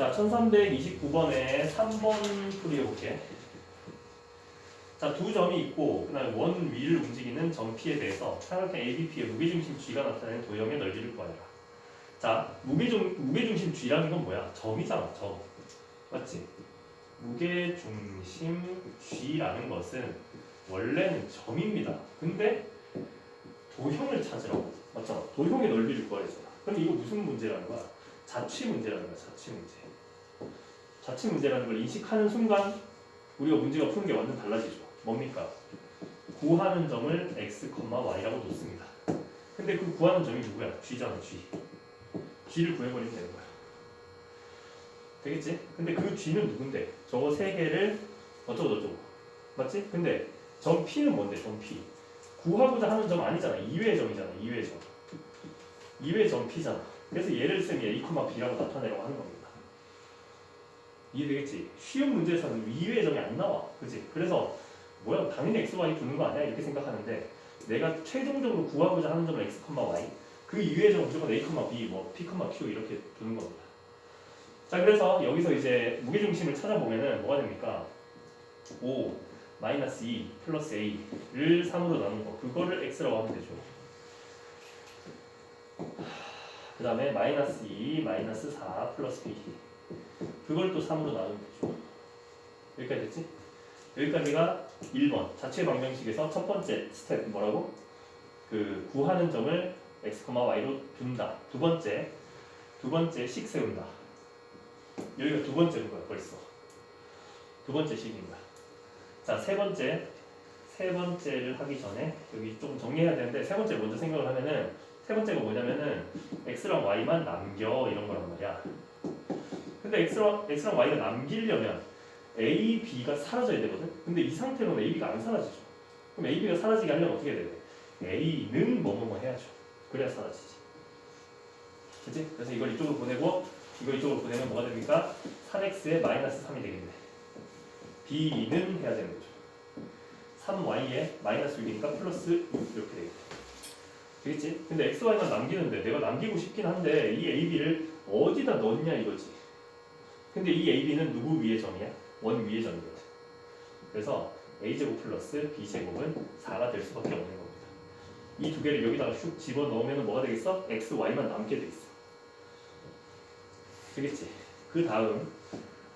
자, 1329번에 3번 풀이해볼게. 자, 두 점이 있고, 그 다음에 원 위를 움직이는 점 P에 대해서 삼각형 ABP의 무게중심 G가 나타내는 도형의 넓이를 구하라. 자, 무게중, 무게중심 G라는 건 뭐야? 점이잖아, 점. 맞지? 무게중심 G라는 것은 원래는 점입니다. 근데 도형을 찾으라고. 맞잖아. 도형의 넓이를 구하래잖아. 그럼 이거 무슨 문제라는 거야? 자취 문제라는 거야, 자취 문제. 자취 문제라는 걸 인식하는 순간 우리가 문제가 푸는 게 완전 달라지죠. 뭡니까? 구하는 점을 x, y라고 놓습니다. 근데 그 구하는 점이 누구야? g잖아, g. g를 구해버리면 되는 거야. 되겠지? 근데 그 g는 누군데? 저거 세 개를 어쩌고 저쩌고. 맞지? 근데 점 p는 뭔데? 점 p. 구하고자 하는 점 아니잖아. 2회 점이잖아. 2회 점. 2회 점 p잖아. 그래서 얘를 쓰면 a, b라고 나타내라고 하는 겁니다. 이해되겠지? 쉬운 문제에서는 2회 점이 안 나와. 그치? 그래서 뭐야 당연히 x, y 두는 거 아니야? 이렇게 생각하는데 내가 최종적으로 구하고자 하는 점은 x, y 그 2회 점 무조건 a, b, 뭐 p, q 이렇게 두는 겁니다. 자 그래서 여기서 이제 무게중심을 찾아보면은 뭐가 됩니까? 5 마이너스 2 플러스 a를 3으로 나눈 거 그거를 x라고 하면 되죠. 그 다음에 마이너스 2 마이너스 4 플러스 b 그걸 또 3으로 나누면 되죠. 여기까지 됐지? 여기까지가 1번 자체 방정식에서 첫 번째 스텝 뭐라고? 그 구하는 점을 x, y로 둔다. 두 번째 두 번째 식 세운다. 여기가 두 번째인 거야 벌써. 두 번째 식입니다. 자세 번째 세 번째를 하기 전에 여기 좀 정리해야 되는데 세 번째 먼저 생각을 하면은 세 번째가 뭐냐면은 x랑 y만 남겨 이런 거란 말이야. 근데 x랑 x랑 y가 남기려면 a, b가 사라져야 되거든. 근데 이 상태로는 a, b가 안 사라지죠. 그럼 a, b가 사라지게 하려면 어떻게 해야 돼? a는 뭐뭐뭐 해야죠. 그래야 사라지지. 그치? 그래서 이걸 이쪽으로 보내고 이걸 이쪽으로 보내면 뭐가 됩니까? 3x에 마이너스 3이 되겠네. b는 해야 되는 거죠. 3y에 마이너스 6이니까 플러스 6 이렇게 되겠네. 되겠지? 근데 x, y만 남기는데 내가 남기고 싶긴 한데 이 a, b를 어디다 넣냐 이거지. 근데 이 a, b는 누구 위의 점이야? 원 위의 점이거든. 그래서 a제곱 플러스 b제곱은 4가 될 수밖에 없는 겁니다. 이 두 개를 여기다가 슉 집어 넣으면 뭐가 되겠어? x, y만 남게 돼 있어. 되겠지? 그 다음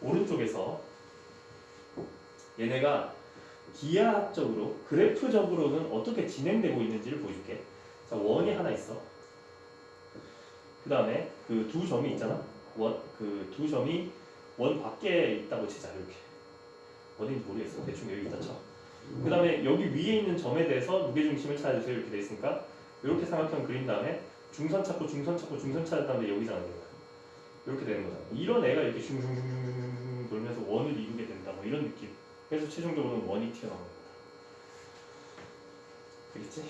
오른쪽에서 얘네가 기하학적으로 그래프적으로는 어떻게 진행되고 있는지를 보여줄게. 자 원이 하나 있어. 그 다음에 그 두 점이 있잖아. 원 그 두 점이 원 밖에 있다고 치자 이렇게. 어딘지 모르겠어. 대충 여기 있다 쳐. 그 다음에 여기 위에 있는 점에 대해서 무게중심을 찾아주세요 이렇게 돼 있으니까 이렇게 삼각형 그린 다음에 중선 찾고 중선 찾고 중선 찾은 다음에 여기잖아. 이렇게 되는 거잖아. 이런 애가 이렇게 슝슝슝슝슝 돌면서 원을 이루게 된다 뭐 이런 느낌. 그래서 최종적으로는 원이 튀어나오는 거다. 되겠지?